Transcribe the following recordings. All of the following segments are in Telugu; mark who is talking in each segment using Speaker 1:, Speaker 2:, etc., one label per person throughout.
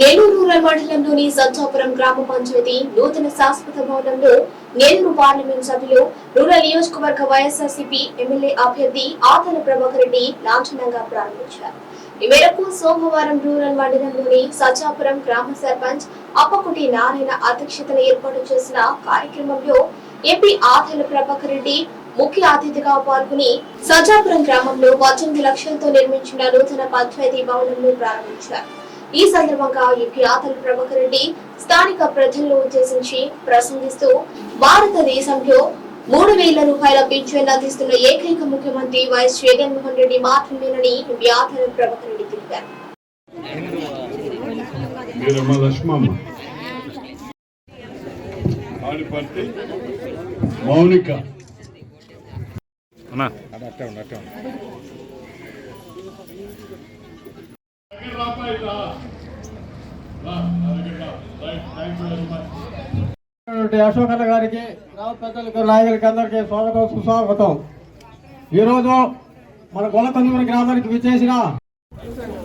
Speaker 1: నెల్లూరు రూరల్ మండలంలోని సజ్జాపురం గ్రామ పంచాయతీ నూతన శాశ్వత భవనంలో నెల్లూరు పార్లమెంట్ సభ్యులు రూరల్ నియోజకవర్గ వైఎస్ఆర్సీపీ ఎమ్మెల్యే అభ్యర్థి ఆతల ప్రభాకర్ రెడ్డి లాంఛనంగా ప్రారంభించారు. ఈ మేరకు సోమవారం రూరల్ మండలంలోని సజ్జాపురం గ్రామ సర్పంచ్ అప్పకుటి నారాయణ అధ్యక్షతన ఏర్పాటు చేసిన కార్యక్రమంలో ఎంపీ ఆతల ప్రభాకర్ రెడ్డి ముఖ్య అతిథిగా పాల్గొని సజ్జాపురం గ్రామంలో పద్దెనిమిది లక్షలతో నిర్మించిన నూతన పంచాయతీ భవనంను ప్రారంభించారు. ఈ సందర్భంగా ఎంపీ ఆతల ప్రభాకర్ రెడ్డి స్థానిక ప్రజలను ఉద్దేశించి ప్రసంగిస్తూ భారతదేశంలో మూడు వేల రూపాయల పింఛన్ అందిస్తున్న ఏకైక ముఖ్యమంత్రి వైఎస్ జగన్మోహన్ రెడ్డి మాత్రమేనని ఎంపీ ఆతల ప్రభాకర్ రెడ్డి తెలిపారు.
Speaker 2: వీరమ్మ లక్ష్మమ్మ. ఆడిపర్తి మౌనిక.
Speaker 3: అన్నా
Speaker 4: ఉన్నటువంటి అశోక్ అన్న గారికి గ్రామ పెద్దలకు నాయకులకి అందరికీ స్వాగతం సుస్వాగతం. ఈరోజు మన గొల్లకందుమూరి గ్రామానికి విచ్చేసిన
Speaker 3: వేసాడు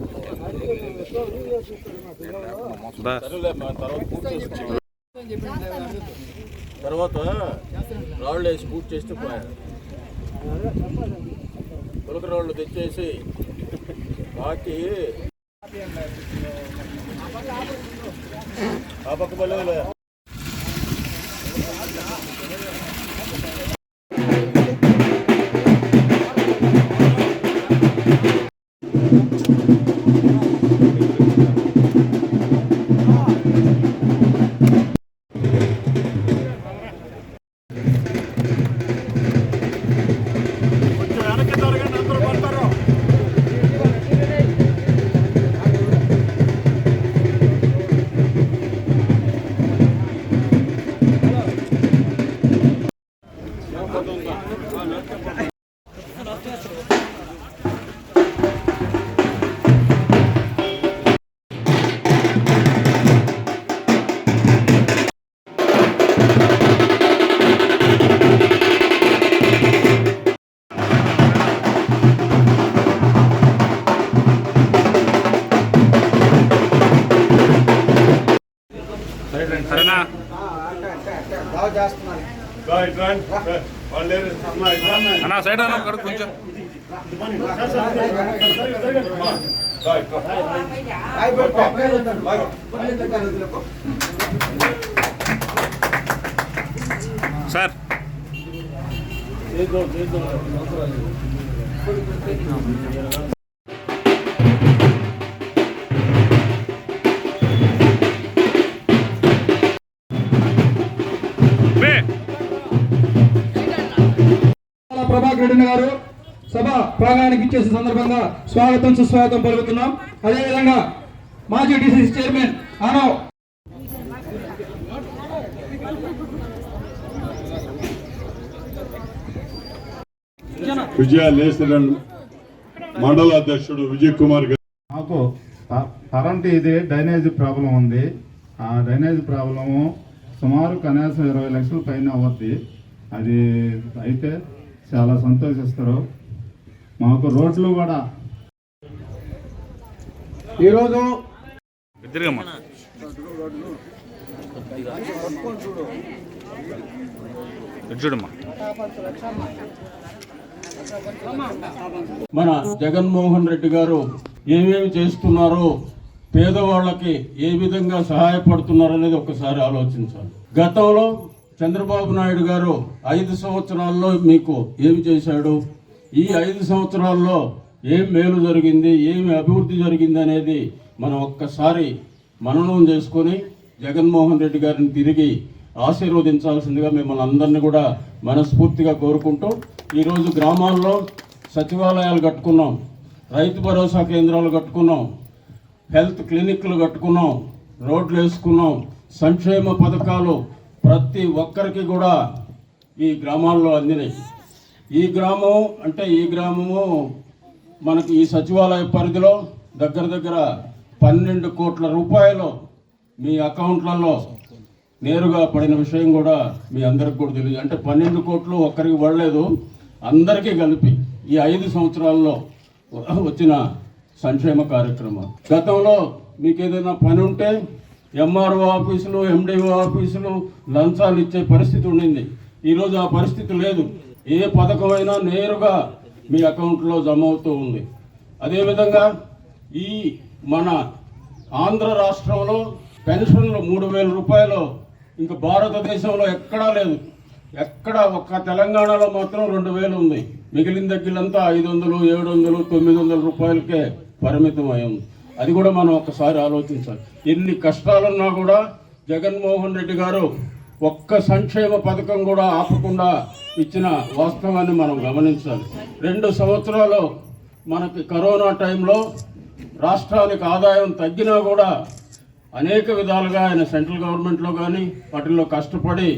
Speaker 5: తర్వాత పూర్తి చేసి తర్వాత రాళ్ళు వేసి పూర్తి చేస్తే పోయా పులక రాళ్ళు తెచ్చేసి బాకి ఆ పక్క బలేలే
Speaker 3: సైడ్ అన్న కడుగు కొంచెం
Speaker 2: రైట్
Speaker 3: సార్.
Speaker 4: ప్రభాకర్ రెడ్డి గారు సభ ప్రాంగణానికి ఇచ్చేసిన సందర్భంగా స్వాగతం సుస్వాగతం పలుకుతున్నాం. అదేవిధంగా మాజీ డిసిసి చైర్మన్ ఆనో
Speaker 2: విజయ మండల అధ్యక్షుడు విజయ్ కుమార్ గారు.
Speaker 6: మాకు క- కరెంట్ ఇది డ్రైనేజ్ ప్రాబ్లం ఉంది. ఆ డ్రైనేజ్ ప్రాబ్లము సుమారు కనీసం ఇరవై లక్షల పైన అవుద్ది. అది అయితే చాలా సంతోషిస్తారు. మాకు రోడ్లు కూడా
Speaker 4: ఈరోజు
Speaker 3: చూడమ్మా.
Speaker 5: మన జగన్మోహన్ రెడ్డి గారు ఏమేమి చేస్తున్నారో పేదవాళ్ళకి ఏ విధంగా సహాయపడుతున్నారు అనేది ఒకసారి ఆలోచించాలి. గతంలో చంద్రబాబు నాయుడు గారు ఐదు సంవత్సరాల్లో మీకు ఏమి చేశాడు? ఈ ఐదు సంవత్సరాల్లో ఏం మేలు జరిగింది ఏమి అభివృద్ధి జరిగింది అనేది మనం ఒక్కసారి మననం చేసుకొని జగన్మోహన్ రెడ్డి గారిని తిరిగి ఆశీర్వదించాల్సిందిగా మిమ్మల్ని అందరినీ కూడా మనస్ఫూర్తిగా కోరుకుంటూ ఈరోజు గ్రామాల్లో సచివాలయాలు కట్టుకున్నాం రైతు భరోసా కేంద్రాలు కట్టుకున్నాం హెల్త్ క్లినిక్లు కట్టుకున్నాం రోడ్లు వేసుకున్నాం సంక్షేమ పథకాలు ప్రతి ఒక్కరికి కూడా ఈ గ్రామాల్లో అందినాయి. ఈ గ్రామం అంటే ఈ గ్రామము మనకి ఈ సచివాలయ పరిధిలో దగ్గర దగ్గర పన్నెండు కోట్ల రూపాయలు మీ అకౌంట్లలో నేరుగా పడిన విషయం కూడా మీ అందరికి కూడా తెలియదు. అంటే పన్నెండు కోట్లు ఒక్కరికి పడలేదు అందరికీ కలిపి ఈ ఐదు సంవత్సరాల్లో వచ్చిన సంక్షేమ కార్యక్రమం గతంలో మీకు ఏదైనా పని ఉంటే ఎంఆర్ఓ ఆఫీసులు ఎండిఓ ఆఫీసులు లంచాలు ఇచ్చే పరిస్థితి ఉండింది. ఈరోజు ఆ పరిస్థితి లేదు. ఏ పథకమైనా నేరుగా మీ అకౌంట్లో జమ అవుతూ ఉంది. అదేవిధంగా ఈ మన ఆంధ్ర రాష్ట్రంలో పెన్షన్లు మూడు వేల రూపాయలు ఇంకా భారతదేశంలో ఎక్కడా లేదు. ఎక్కడ ఒక్క తెలంగాణలో మాత్రం రెండు వేలు ఉంది. మిగిలిన దగ్గరంతా ఐదు వందలు ఏడు వందలు తొమ్మిది వందల రూపాయలకే పరిమితం అయింది అది కూడా మనం ఒక్కసారి ఆలోచించాలి. ఎన్ని కష్టాలున్నా కూడా జగన్మోహన్ రెడ్డి గారు ఒక్క సంక్షేమ పథకం కూడా ఆపకుండా ఇచ్చిన వాస్తవాన్ని మనం గమనించాలి. రెండు సంవత్సరాలు మనకి కరోనా టైంలో రాష్ట్రానికి ఆదాయం తగ్గినా కూడా అనేక విధాలుగా ఆయన సెంట్రల్ గవర్నమెంట్లో కానీ వాటిల్లో కష్టపడి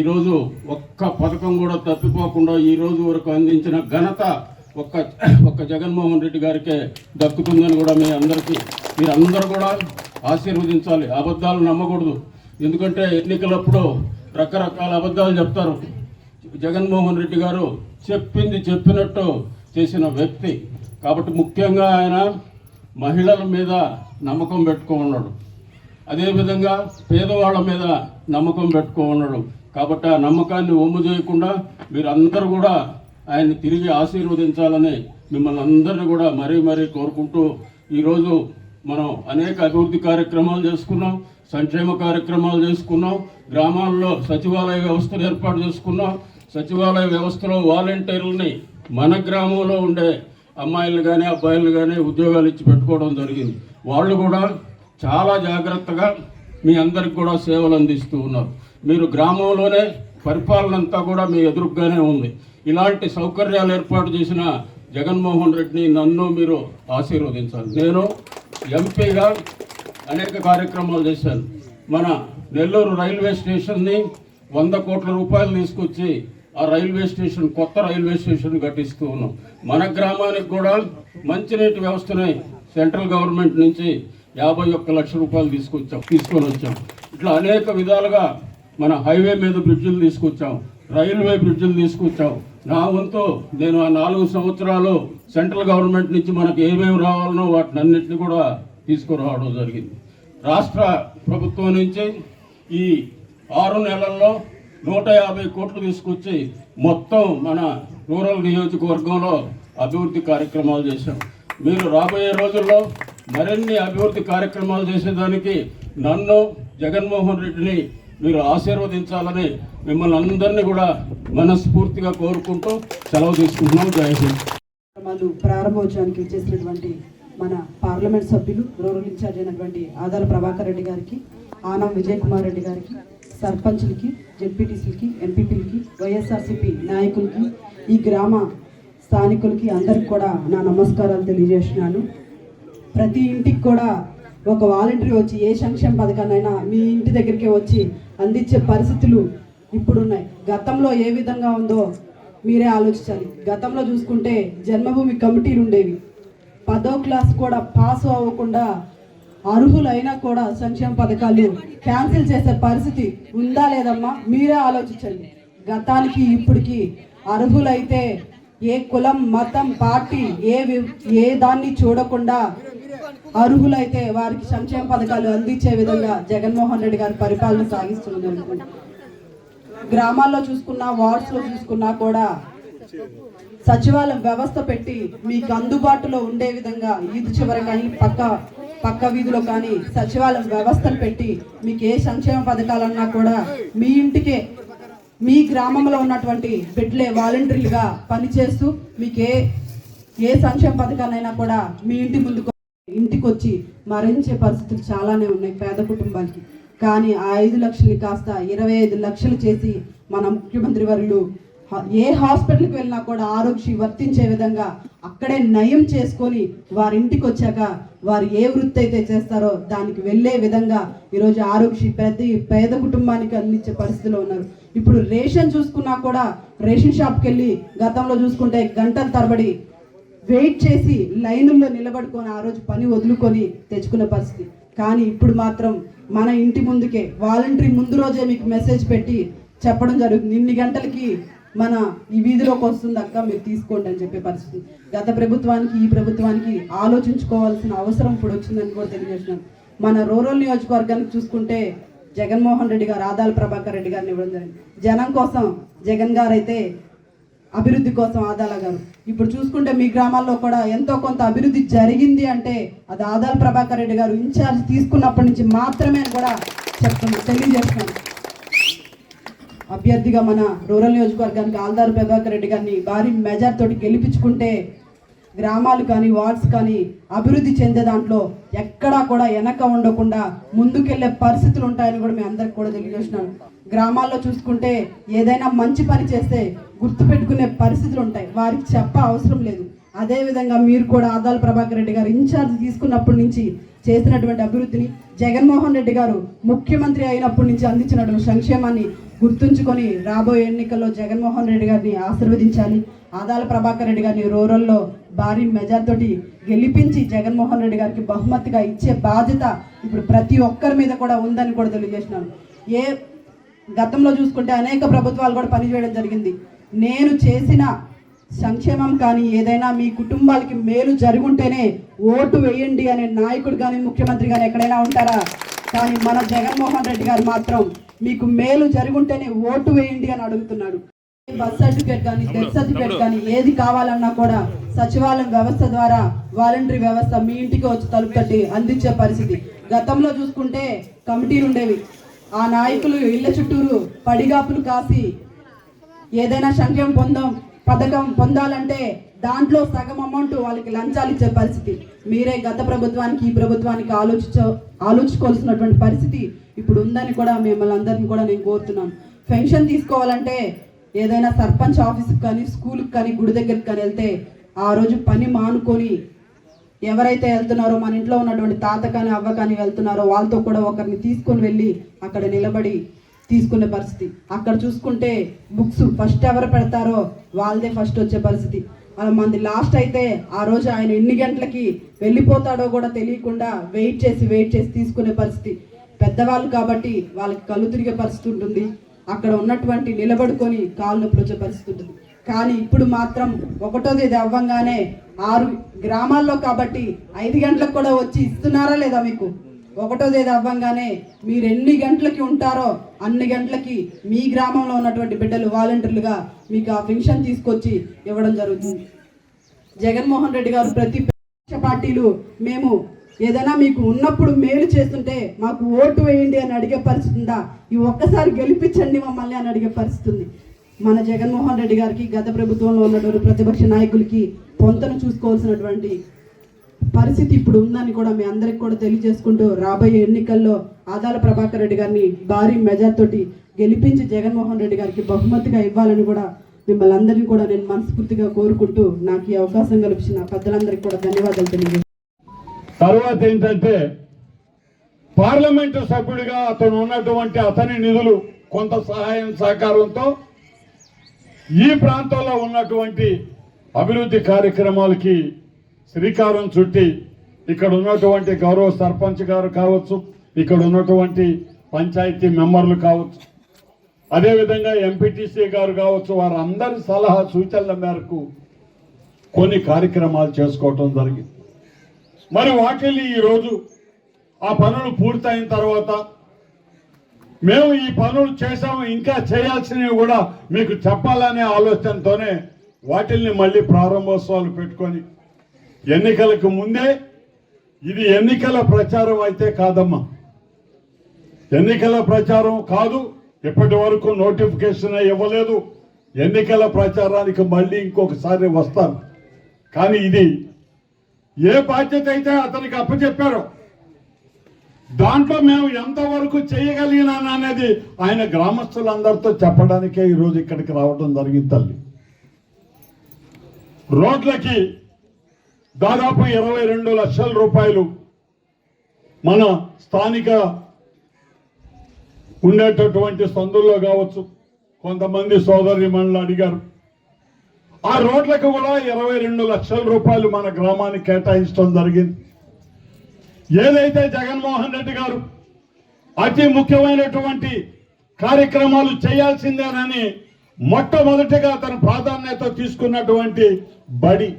Speaker 5: ఈరోజు ఒక్క పథకం కూడా తప్పిపోకుండా ఈ రోజు వరకు అందించిన ఘనత ఒక్క ఒక్క జగన్మోహన్ రెడ్డి గారికే దక్కుతుందని కూడా మీ అందరికీ మీరందరూ కూడా ఆశీర్వదించాలి. అబద్ధాలు నమ్మకూడదు. ఎందుకంటే ఎన్నికలప్పుడు రకరకాల అబద్ధాలు చెప్తారు. జగన్మోహన్ రెడ్డి గారు చెప్పింది చెప్పినట్టు చేసిన వ్యక్తి. కాబట్టి ముఖ్యంగా ఆయన మహిళల మీద నమ్మకం పెట్టుకో ఉన్నాడు. అదేవిధంగా పేదవాళ్ళ మీద నమ్మకం పెట్టుకో ఉన్నాడు. కాబట్టి ఆ నమ్మకాన్ని ఒమ్ము చేయకుండా మీరు అందరూ కూడా ఆయన్ని తిరిగి ఆశీర్వదించాలని మిమ్మల్ని అందరినీ కూడా మరీ మరీ కోరుకుంటూ ఈరోజు మనం అనేక అభివృద్ధి కార్యక్రమాలు చేసుకున్నాం సంక్షేమ కార్యక్రమాలు చేసుకున్నాం గ్రామాల్లో సచివాలయ వ్యవస్థను ఏర్పాటు చేసుకున్నాం. సచివాలయ వ్యవస్థలో వాలంటీర్లని మన గ్రామంలో ఉండే అమ్మాయిలు కానీ అబ్బాయిలు కానీ ఉద్యోగాలు ఇచ్చి పెట్టుకోవడం జరిగింది. వాళ్ళు కూడా చాలా జాగ్రత్తగా మీ అందరికి కూడా సేవలు అందిస్తూ ఉన్నారు. మీరు గ్రామంలోనే పరిపాలన అంతా కూడా మీ ఎదురుగానే ఉంది. ఇలాంటి సౌకర్యాలు ఏర్పాటు చేసిన జగన్మోహన్ రెడ్డిని నన్ను మీరు ఆశీర్వదించాలి. నేను ఎంపీగా అనేక కార్యక్రమాలు చేశాను. మన నెల్లూరు రైల్వే స్టేషన్ని వంద కోట్ల రూపాయలు తీసుకొచ్చి ఆ రైల్వే స్టేషన్ కొత్త రైల్వే స్టేషన్ కట్టిస్తూ ఉన్నాం. మన గ్రామానికి కూడా మంచినీటి వ్యవస్థని సెంట్రల్ గవర్నమెంట్ నుంచి యాభై ఒక్క లక్ష రూపాయలు తీసుకొచ్చాం తీసుకొని వచ్చాం. ఇట్లా అనేక విధాలుగా మన హైవే మీద బ్రిడ్జిలు తీసుకొచ్చాం రైల్వే బ్రిడ్జిలు తీసుకొచ్చాం. నా వంతు నేను ఆ నాలుగు సంవత్సరాలు సెంట్రల్ గవర్నమెంట్ నుంచి మనకు ఏమేమి రావాలనో వాటిని అన్నింటినీ కూడా తీసుకురావడం జరిగింది. రాష్ట్ర ప్రభుత్వం నుంచి ఈ ఆరు నెలల్లో నూట యాభై కోట్లు తీసుకొచ్చి మొత్తం మన రూరల్ నియోజకవర్గంలో అభివృద్ధి కార్యక్రమాలు చేశాం. మీరు రాబోయే రోజుల్లో మరిన్ని అభివృద్ధి కార్యక్రమాలు చేసేదానికి నన్ను జగన్మోహన్ రెడ్డిని మీరు ఆశీర్వదించాలని మిమ్మల్ని అందరినీ కూడా మనస్ఫూర్తిగా కోరుకుంటూ సెలవు తీసుకుంటున్నాం జై హింద్.
Speaker 7: ప్రారంభోత్సవానికి చేసినటువంటి మన పార్లమెంట్ సభ్యులు రూరల్ ఇన్ఛార్జ్ అయినటువంటి ఆదాల ప్రభాకర్ రెడ్డి గారికి ఆనం విజయ్ కుమార్ రెడ్డి గారికి సర్పంచ్లకి జెడ్పీటీసీలకి ఎంపీపీలకి వైఎస్ఆర్సీపీ నాయకులకి ఈ గ్రామ స్థానికులకి అందరికి కూడా నా నమస్కారాలు తెలియజేస్తున్నాను. ప్రతి ఇంటికి కూడా ఒక వాలంటరీ వచ్చి ఏ సంక్షేమ పథకాన్నైనా మీ ఇంటి దగ్గరికి వచ్చి అందించే పరిస్థితులు ఇప్పుడున్నాయి. గతంలో ఏ విధంగా ఉందో మీరే ఆలోచించాలి. గతంలో చూసుకుంటే జన్మభూమి కమిటీలు ఉండేవి. పదో క్లాస్ కూడా పాస్ అవ్వకుండా అర్హులైనా కూడా సంక్షేమ పథకాలు క్యాన్సిల్ చేసే పరిస్థితి ఉందా లేదమ్మా? మీరే ఆలోచించండి. గతానికి ఇప్పటికి అర్హులైతే ఏ కులం మతం పార్టీ ఏ వి- ఏ దాన్ని చూడకుండా అర్హులైతే వారికి సంక్షేమ పథకాలు అందించే విధంగా జగన్మోహన్ రెడ్డి గారి పరిపాలన సాగిస్తున్నారు గ్రామాల్లో చూసుకున్నా వార్డ్స్లో చూసుకున్నా కూడా సచివాలయం వ్యవస్థ పెట్టి మీకు అందుబాటులో ఉండే విధంగా ఈదు చివర కానీ పక్క పక్క వీధిలో కానీ సచివాలయం వ్యవస్థను పెట్టి మీకు ఏ సంక్షేమ పథకాలన్నా కూడా మీ ఇంటికే మీ గ్రామంలో ఉన్నటువంటి బిడ్డలే వాలంటీర్లుగా పనిచేస్తూ మీకు ఏ ఏ సంక్షేమ పథకాలైనా కూడా మీ ఇంటి ముందుకు ఇంటికి వచ్చి మరణించే పరిస్థితులు చాలానే ఉన్నాయి పేద కుటుంబాలకి. కానీ ఆ ఐదు లక్షలు కాస్త ఇరవై ఐదు లక్షలు చేసి మన ముఖ్యమంత్రి వర్యులు ఏ హాస్పిటల్కి వెళ్ళినా కూడా ఆరోగ్యశ్రీ వర్తించే విధంగా అక్కడే నయం చేసుకొని వారి ఇంటికి వచ్చాక వారు ఏ వృత్తి అయితే చేస్తారో దానికి వెళ్ళే విధంగా ఈరోజు ఆరోగ్యశ్రీ ప్రతి పేద కుటుంబానికి అందించే పరిస్థితిలో ఉన్నారు. ఇప్పుడు రేషన్ చూసుకున్నా కూడా రేషన్ షాప్కి వెళ్ళి గతంలో చూసుకుంటే గంటల తరబడి వెయిట్ చేసి లైనుల్లో నిలబడుకొని ఆ రోజు పని వదులుకొని తెచ్చుకునే పరిస్థితి. కానీ ఇప్పుడు మాత్రం మన ఇంటి ముందుకే వాలంటరీ ముందు రోజే మీకు మెసేజ్ పెట్టి చెప్పడం జరుగుతుంది. ఇన్ని గంటలకి మన ఈ వీధిలోకి వస్తుంది అక్క మీరు తీసుకోండి అని చెప్పే పరిస్థితి. గత ప్రభుత్వానికి ఈ ప్రభుత్వానికి ఆలోచించుకోవాల్సిన అవసరం ఇప్పుడు వచ్చిందని కూడా తెలియజేస్తున్నాను. మన రూరల్ నియోజకవర్గానికి చూసుకుంటే జగన్మోహన్ రెడ్డి గారు ఆదాల ప్రభాకర్ రెడ్డి గారిని ఇవ్వడం జరిగింది. జనం కోసం జగన్ గారు అయితే అభివృద్ధి కోసం ఆదాల గారు ఇప్పుడు చూసుకుంటే మీ గ్రామాల్లో కూడా ఎంతో కొంత అభివృద్ధి జరిగింది అంటే అది ఆదాల ప్రభాకర్ రెడ్డి గారు ఇన్ఛార్జ్ తీసుకున్నప్పటి నుంచి మాత్రమే అని కూడా చెప్తున్నాను తెలియజేస్తున్నాను. అభ్యర్థిగా మన రూరల్ నియోజకవర్గానికి ఆల్దారు ప్రభాకర్ రెడ్డి గారిని భారీ మెజార్ తోటి గెలిపించుకుంటే గ్రామాలు కానీ వార్డ్స్ కానీ అభివృద్ధి చెందే దాంట్లో ఎక్కడా కూడా వెనక ఉండకుండా ముందుకెళ్ళే పరిస్థితులు ఉంటాయని కూడా మీ అందరికి కూడా తెలియజేస్తున్నాను. గ్రామాల్లో చూసుకుంటే ఏదైనా మంచి పని చేస్తే గుర్తుపెట్టుకునే పరిస్థితులు ఉంటాయి. వారికి చెప్ప అవసరం లేదు. అదేవిధంగా మీరు కూడా ఆదాల ప్రభాకర్ రెడ్డి గారు ఇన్ఛార్జ్ తీసుకున్నప్పటి నుంచి చేసినటువంటి అభివృద్ధిని జగన్మోహన్ రెడ్డి గారు ముఖ్యమంత్రి అయినప్పటి నుంచి అందించినటువంటి సంక్షేమాన్ని గుర్తుంచుకొని రాబోయే ఎన్నికల్లో జగన్మోహన్ రెడ్డి గారిని ఆశీర్వదించాలి. ఆదాల ప్రభాకర్ రెడ్డి గారిని రూరల్లో భారీ మెజార్తోటి గెలిపించి జగన్మోహన్ రెడ్డి గారికి బహుమతిగా ఇచ్చే బాధ్యత ఇప్పుడు ప్రతి ఒక్కరి మీద కూడా ఉందని కూడా తెలియజేసినాను ఏ గతంలో చూసుకుంటే అనేక ప్రభుత్వాలు కూడా పనిచేయడం జరిగింది. నేను చేసిన సంక్షేమం కానీ ఏదైనా మీ కుటుంబాలకి మేలు జరుగుంటేనే ఓటు వేయండి అనే నాయకుడు కానీ ముఖ్యమంత్రి కానీ ఎక్కడైనా ఉంటారా? కానీ మన జగన్మోహన్ రెడ్డి గారు మాత్రం మీకు మేలు జరుగుంటేనే ఓటు వేయండి అని అడుగుతున్నాడు. బర్త్ సర్టిఫికేట్ కానీ డెత్ సర్టిఫికేట్ కానీ ఏది కావాలన్నా కూడా సచివాలయం వ్యవస్థ ద్వారా వాలంటరీ వ్యవస్థ మీ ఇంటికి వచ్చి తలుపు తట్టి అందించే పరిస్థితి. గతంలో చూసుకుంటే కమిటీలు ఉండేవి. ఆ నాయకులు ఇళ్ళ చుట్టూరు పడిగాపులు కాసి ఏదైనా సంక్షేమం పొందాం పథకం పొందాలంటే దాంట్లో సగం అమౌంట్ వాళ్ళకి లంచాలు ఇచ్చే పరిస్థితి. మీరే గత ప్రభుత్వానికి ఈ ప్రభుత్వానికి ఆలోచించ ఆలోచించుకోవాల్సినటువంటి పరిస్థితి ఇప్పుడు ఉందని కూడా మిమ్మల్ని అందరిని కూడా నేను కోరుతున్నాను. పెన్షన్ తీసుకోవాలంటే ఏదైనా సర్పంచ్ ఆఫీస్కి కానీ స్కూల్కి కానీ గుడి దగ్గరికి కానీ వెళ్తే ఆ రోజు పని మానుకొని ఎవరైతే వెళ్తున్నారో మన ఇంట్లో ఉన్నటువంటి తాత కానీ అవ్వ కానీ వెళ్తున్నారో వాళ్ళతో కూడా ఒకరిని తీసుకొని వెళ్ళి అక్కడ నిలబడి తీసుకునే పరిస్థితి. అక్కడ చూసుకుంటే బుక్స్ ఫస్ట్ ఎవరు పెడతారో వాళ్ళదే ఫస్ట్ వచ్చే పరిస్థితి. అలా మంది లాస్ట్ అయితే ఆ రోజు ఆయన ఎన్ని గంటలకి వెళ్ళిపోతాడో కూడా తెలియకుండా వెయిట్ చేసి వెయిట్ చేసి తీసుకునే పరిస్థితి. పెద్దవాళ్ళు కాబట్టి వాళ్ళకి కళ్ళు తిరిగే పరిస్థితి ఉంటుంది. అక్కడ ఉన్నటువంటి నిలబడుకొని కాళ్ళు నొప్పులు వచ్చే పరిస్థితి ఉంటుంది. కానీ ఇప్పుడు మాత్రం ఒకటోది ఇది అవ్వంగానే ఆరు గ్రామాల్లో కాబట్టి ఐదు గంటలకు కూడా వచ్చి ఇస్తున్నారా లేదా మీకు? ఒకటో తేదీ అవ్వంగానే మీరు ఎన్ని గంటలకి ఉంటారో అన్ని గంటలకి మీ గ్రామంలో ఉన్నటువంటి బిడ్డలు వాలంటీర్లుగా మీకు ఆ పెన్షన్ తీసుకొచ్చి ఇవ్వడం జరుగుతుంది. జగన్మోహన్ రెడ్డి గారు ప్రతి ప్రతిపక్ష పార్టీలు మేము ఏదైనా మీకు ఉన్నప్పుడు మేలు చేస్తుంటే మాకు ఓటు వేయండి అని అడిగే పరిస్థితి ఉందా? ఈ ఒక్కసారి గెలిపించండి మమ్మల్ని అని అడిగే పరిస్థితి ఉంది. మన జగన్మోహన్ రెడ్డి గారికి గత ప్రభుత్వంలో ఉన్నటువంటి ప్రతిపక్ష నాయకులకి పొంతను చూసుకోవాల్సినటువంటి పరిస్థితి ఇప్పుడు ఉందని కూడా మీ అందరికి కూడా తెలియజేసుకుంటూ రాబోయే ఎన్నికల్లో ఆదాల ప్రభాకర్ రెడ్డి గారిని భారీ మెజార్తోటి గెలిపించి జగన్మోహన్ రెడ్డి గారికి బహుమతిగా ఇవ్వాలని కూడా మిమ్మల్ని అందరినీ కూడా నేను మనస్ఫూర్తిగా కోరుకుంటూ నాకు ఈ అవకాశం కల్పించిన పెద్దలందరికీ కూడా ధన్యవాదాలు తెలియజేస్తాను
Speaker 2: తర్వాత ఏంటంటే పార్లమెంటు సభ్యుడిగా అతను ఉన్నటువంటి అతని నిధులు కొంత సహాయం సహకారంతో ఈ ప్రాంతంలో ఉన్నటువంటి అభివృద్ధి కార్యక్రమాలకి శ్రీకారం చుట్టి ఇక్కడ ఉన్నటువంటి గౌరవ సర్పంచ్ గారు కావచ్చు ఇక్కడ ఉన్నటువంటి పంచాయతీ మెంబర్లు కావచ్చు అదేవిధంగా ఎంపీటీసీ గారు కావచ్చు వారందరి సలహా సూచనల మేరకు కొన్ని కార్యక్రమాలు చేసుకోవటం జరిగింది. మరి వాటిని ఈరోజు ఆ పనులు పూర్తయిన తర్వాత మేము ఈ పనులు చేసాము ఇంకా చేయాల్సినవి కూడా మీకు చెప్పాలనే ఆలోచనతోనే వాటిల్ని మళ్ళీ ప్రారంభోత్సవాలు పెట్టుకొని ఎన్నికలకు ముందే ఇది ఎన్నికల ప్రచారం అయితే కాదమ్మా. ఎన్నికల ప్రచారం కాదు ఇప్పటి వరకు నోటిఫికేషన్ ఇవ్వలేదు. ఎన్నికల ప్రచారానికి మళ్ళీ ఇంకొకసారి వస్తారు కానీ ఇది ఏ బాధ్యత అయితే అతనికి అప్పచెప్పారో దాంట్లో మేము ఎంతవరకు చేయగలిగినాను అనేది ఆయన గ్రామస్తులందరితో చెప్పడానికే ఈరోజు ఇక్కడికి రావడం జరిగింది తల్లి. రోడ్లకి దాదాపు ఇరవై రెండు లక్షల రూపాయలు మన స్థానిక ఉండేటటువంటి సందుల్లో కావచ్చు. కొంతమంది సోదరి మనల్ని అడిగారు. ఆ రోడ్లకు కూడా ఇరవై రెండు లక్షల రూపాయలు మన గ్రామానికి కేటాయించడం జరిగింది. ఏదైతే జగన్మోహన్ రెడ్డి గారు అతి ముఖ్యమైనటువంటి కార్యక్రమాలు చేయాల్సిందేనని మొట్టమొదటిగా తన ప్రాధాన్యత తీసుకున్నటువంటి బడి.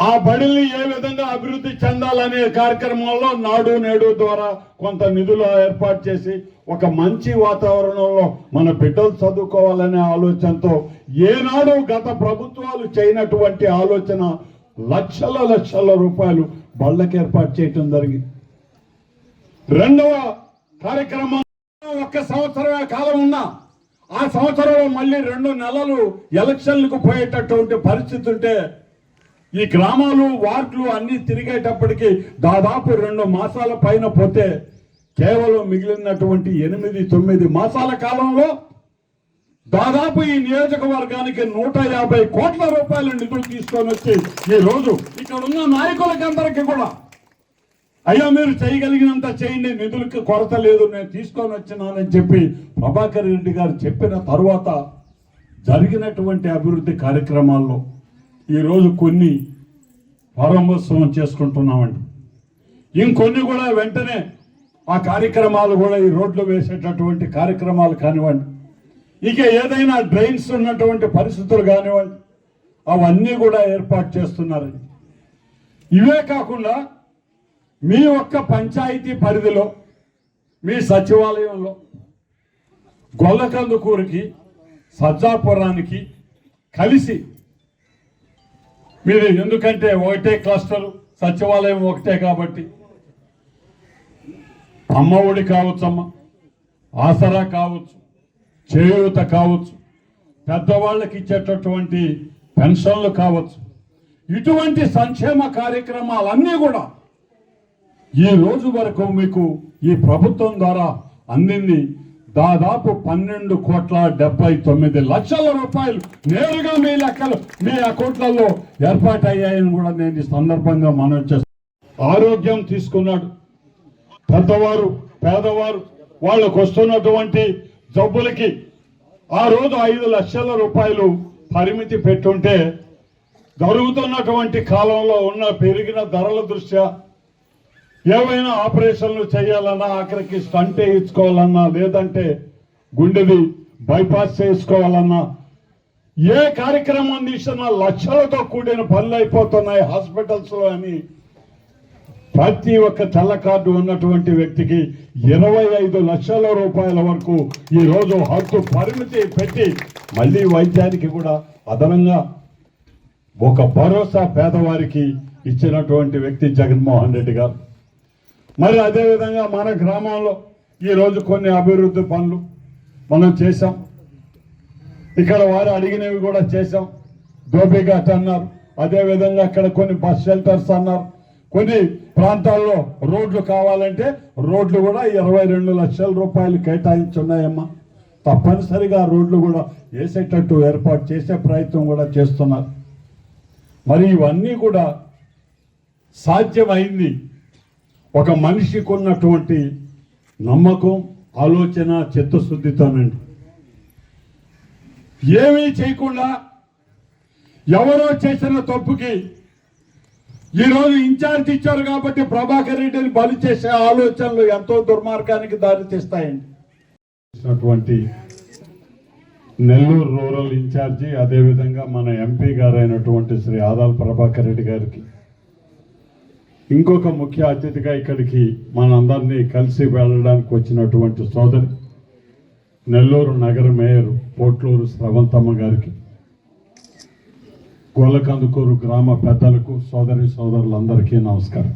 Speaker 2: ఆ బడిని ఏ విధంగా అభివృద్ధి చెందాలనే కార్యక్రమంలో నాడు నేడు ద్వారా కొంత నిధులు ఏర్పాటు చేసి ఒక మంచి వాతావరణంలో మన బిడ్డలు చదువుకోవాలనే ఆలోచనతో ఏనాడు గత ప్రభుత్వాలు చేయనటువంటి ఆలోచన లక్షల లక్షల రూపాయలు బళ్ళకి ఏర్పాటు చేయటం జరిగింది. రెండవ కార్యక్రమం ఒక్క సంవత్సరమే కాలం ఉన్నా ఆ సంవత్సరంలో మళ్ళీ రెండు నెలలు ఎలక్షన్లకు పోయేటటువంటి పరిస్థితి ఉంటే ఈ గ్రామాలు వార్డులు అన్నీ తిరిగేటప్పటికి దాదాపు రెండు మాసాల పైన పోతే కేవలం మిగిలినటువంటి ఎనిమిది తొమ్మిది మాసాల కాలంలో దాదాపు ఈ నియోజకవర్గానికి నూట యాభై కోట్ల రూపాయల నిధులు తీసుకొని వచ్చి ఈ రోజు ఇక్కడ ఉన్న నాయకులకందరికీ కూడా అయ్యా మీరు చేయగలిగినంత చేయండి. నిధులకు కొరత లేదు. నేను తీసుకొని వచ్చినానని చెప్పి ప్రభాకర్ రెడ్డి గారు చెప్పిన తర్వాత జరిగినటువంటి అభివృద్ధి కార్యక్రమాల్లో ఈరోజు కొన్ని ప్రారంభోత్సవం చేసుకుంటున్నామండి. ఇంకొన్ని కూడా వెంటనే ఆ కార్యక్రమాలు కూడా ఈ రోడ్లు వేసేటటువంటి కార్యక్రమాలు కానివ్వండి. ఇక ఏదైనా డ్రైన్స్ ఉన్నటువంటి పరిస్థితులు కానివ్వండి అవన్నీ కూడా ఏర్పాటు చేస్తున్నారండి. ఇవే కాకుండా మీ యొక్క పంచాయతీ పరిధిలో మీ సచివాలయంలో గొల్లకందుకూరుకి సజ్జాపురానికి కలిసి మీరు ఎందుకంటే ఒకటే క్లస్టర్ సచివాలయం ఒకటే కాబట్టి. అమ్మ ఒడి కావచ్చమ్మ ఆసరా కావచ్చు చేయూత కావచ్చు పెద్దవాళ్ళకి ఇచ్చేటటువంటి పెన్షన్లు కావచ్చు. ఇటువంటి సంక్షేమ కార్యక్రమాలన్నీ కూడా ఈ రోజు వరకు మీకు ఈ ప్రభుత్వం ద్వారా అందింది దాదాపు పన్నెండు కోట్ల డెబ్బై తొమ్మిది లక్షల రూపాయలు నేరుగా మీ లెక్కలు మీ అకౌంట్లలో ఏర్పాటయ్యాయని కూడా నేను ఈ సందర్భంగా మనం చేస్తాను ఆరోగ్యం తీసుకున్నాడు. పెద్దవారు పేదవారు వాళ్ళకు వస్తున్నటువంటి జబ్బులకి ఆ రోజు ఐదు లక్షల రూపాయలు పరిమితి పెట్టుంటే జరుగుతున్నటువంటి కాలంలో ఉన్న పెరిగిన ధరల దృష్ట్యా ఏవైనా ఆపరేషన్లు చేయాలన్నా ఆఖరికి స్టంట్ వేయించుకోవాలన్నా లేదంటే గుండెది బైపాస్ చేసుకోవాలన్నా ఏ కార్యక్రమం తీసినా లక్షలతో కూడిన పనులు అయిపోతున్నాయి హాస్పిటల్స్లో అని ప్రతి ఒక్క తెల్ల కార్డు ఉన్నటువంటి వ్యక్తికి ఇరవై ఐదు లక్షల రూపాయల వరకు ఈ రోజు హక్కు పరిమితి పెట్టి మళ్ళీ వైద్యానికి కూడా అదనంగా ఒక భరోసా పేదవారికి ఇచ్చినటువంటి వ్యక్తి జగన్మోహన్ రెడ్డి గారు. మరి అదేవిధంగా మన గ్రామంలో ఈరోజు కొన్ని అభివృద్ధి పనులు మనం చేశాం. ఇక్కడ వారు అడిగినవి కూడా చేశాం. ఘాట్ అన్నారు. అదేవిధంగా అక్కడ కొన్ని బస్ షెల్టర్స్ అన్నారు. కొన్ని ప్రాంతాల్లో రోడ్లు కావాలంటే రోడ్లు కూడా ఇరవై రెండు లక్షల రూపాయలు కేటాయించున్నాయమ్మా. తప్పనిసరిగా రోడ్లు కూడా వేసేటట్టు ఏర్పాటు చేసే ప్రయత్నం కూడా చేస్తున్నారు. మరి ఇవన్నీ కూడా సాధ్యమైంది ఒక మనిషికి ఉన్నటువంటి నమ్మకం ఆలోచన చిత్తశుద్ధితోనండి. ఏమీ చేయకుండా ఎవరో చేసిన తప్పుకి ఈరోజు ఇన్ఛార్జ్ ఇచ్చారు కాబట్టి ప్రభాకర్ రెడ్డిని బలి చేసే ఆలోచనలు ఎంతో దుర్మార్గానికి దారితీస్తాయండి నెల్లూరు రూరల్ ఇన్ఛార్జి అదేవిధంగా మన ఎంపీ గారైనటువంటి శ్రీ ఆదాల్ ప్రభాకర్ రెడ్డి గారికి ఇంకొక ముఖ్య అతిథిగా ఇక్కడికి మనందరినీ కలిసి వెళ్ళడానికి వచ్చినటువంటి సోదరి నెల్లూరు నగర మేయర్ పోట్లూరు స్రవంతమ్మ గారికి గోలకందుకూరు గ్రామ పెద్దలకు సోదరి సోదరులందరికీ నమస్కారం.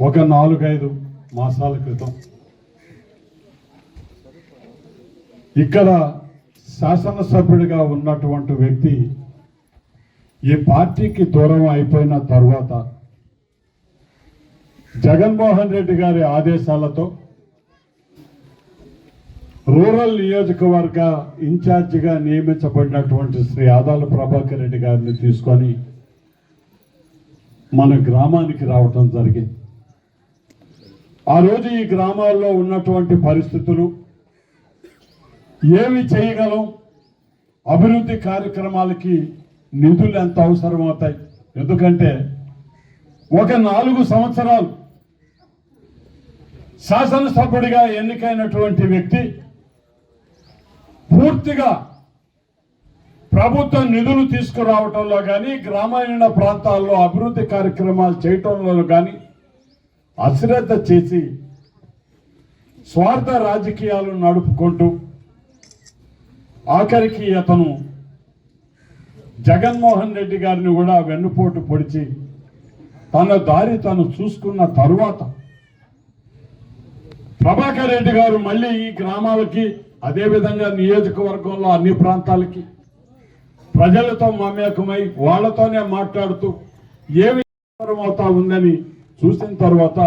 Speaker 2: ఒక నాలుగైదు మాసాల క్రితం ఇక్కడ శాసనసభ్యుడిగా ఉన్నటువంటి వ్యక్తి ఈ పార్టీకి దూరం అయిపోయిన తర్వాత జగన్మోహన్ రెడ్డి గారి ఆదేశాలతో రూరల్ నియోజకవర్గ ఇన్ఛార్జిగా నియమించబడినటువంటి శ్రీ ఆదాల ప్రభాకర్ రెడ్డి గారిని తీసుకొని మన గ్రామానికి రావటం జరిగింది. ఆ రోజు ఈ గ్రామాల్లో ఉన్నటువంటి పరిస్థితులు ఏమి చేయగలం? అభివృద్ధి కార్యక్రమాలకి నిధులు ఎంత అవసరం అవుతాయి? ఎందుకంటే ఒక నాలుగు సంవత్సరాలు శాసనసభ్యుడిగా ఎన్నికైనటువంటి వ్యక్తి పూర్తిగా ప్రభుత్వం నిధులు తీసుకురావటంలో కానీ గ్రామీణ ప్రాంతాల్లో అభివృద్ధి కార్యక్రమాలు చేయటంలో కానీ అశ్రద్ధ చేసి స్వార్థ రాజకీయాలు నడుపుకుంటూ ఆఖరికి అతను జగన్మోహన్ రెడ్డి గారిని కూడా వెన్నుపోటు పొడిచి తన దారి తను చూసుకున్న తరువాత ప్రభాకర్ రెడ్డి గారు మళ్ళీ ఈ గ్రామాలకి అదేవిధంగా నియోజకవర్గంలో అన్ని ప్రాంతాలకి ప్రజలతో మమేకమై వాళ్ళతోనే మాట్లాడుతూ ఏమి అవుతా ఉందని చూసిన తర్వాత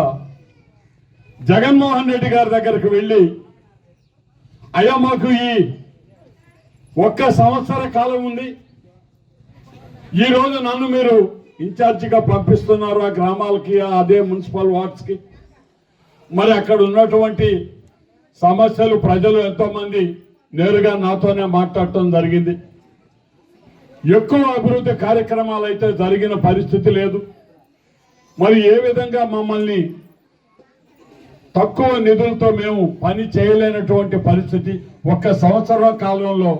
Speaker 2: జగన్మోహన్ రెడ్డి గారి దగ్గరికి వెళ్ళి అయ్యా మాకు ఈ ఒక్క సంవత్సర కాలం ఉంది ఈ రోజు నన్ను మీరు ఇన్ఛార్జిగా పంపిస్తున్నారు ఆ గ్రామాలకి అదే మున్సిపల్ వార్డ్స్కి. మరి అక్కడ ఉన్నటువంటి సమస్యలు ప్రజలు ఎంతోమంది నేరుగా నాతోనే మాట్లాడటం జరిగింది. ఎక్కువ అభివృద్ధి కార్యక్రమాలు అయితే జరిగిన పరిస్థితి లేదు. మరి ఏ విధంగా మమ్మల్ని తక్కువ నిధులతో మేము పని చేయలేనటువంటి పరిస్థితి ఒక్క సంవత్సర కాలంలో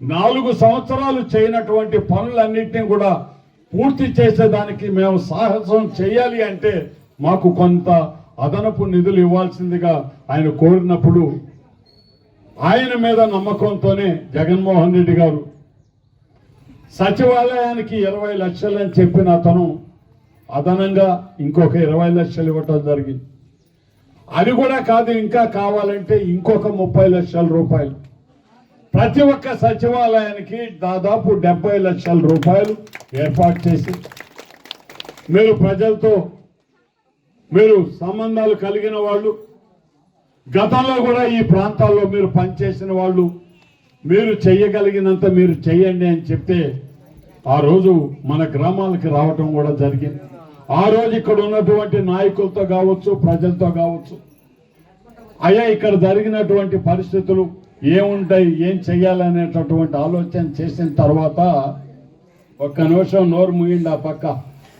Speaker 2: నాలుగు సంవత్సరాలు చేయనటువంటి పనులన్నింటినీ కూడా పూర్తి చేసేదానికి మేము సాహసం చేయాలి అంటే మాకు కొంత అదనపు నిధులు ఇవ్వాల్సిందిగా ఆయన కోరినప్పుడు ఆయన మీద నమ్మకంతోనే జగన్మోహన్ రెడ్డి గారు సచివాలయానికి ఇరవై లక్షలు అని చెప్పిన అతను అదనంగా ఇంకొక ఇరవై లక్షలు ఇవ్వటం జరిగింది. అది కూడా కాదు ఇంకా కావాలంటే ఇంకొక ముప్పై లక్షల రూపాయలు. ప్రతి ఒక్క సచివాలయానికి దాదాపు డెబ్బై లక్షల రూపాయలు ఏర్పాటు చేసి మీరు ప్రజలతో మీరు సంబంధాలు కలిగిన వాళ్ళు గతంలో కూడా ఈ ప్రాంతాల్లో మీరు పనిచేసిన వాళ్ళు మీరు చెయ్యగలిగినంత మీరు చెయ్యండి అని చెప్తే ఆ రోజు మన గ్రామాలకి రావటం కూడా జరిగింది. ఆ రోజు ఇక్కడ ఉన్నటువంటి నాయకులతో కావచ్చు ప్రజలతో కావచ్చు అయ్యా ఇక్కడ జరిగినటువంటి పరిస్థితులు ఏముంటాయి ఏం చేయాలనేటటువంటి ఆలోచన చేసిన తర్వాత ఒక్క నిమిషం నోరు ముగిండి ఆ పక్క.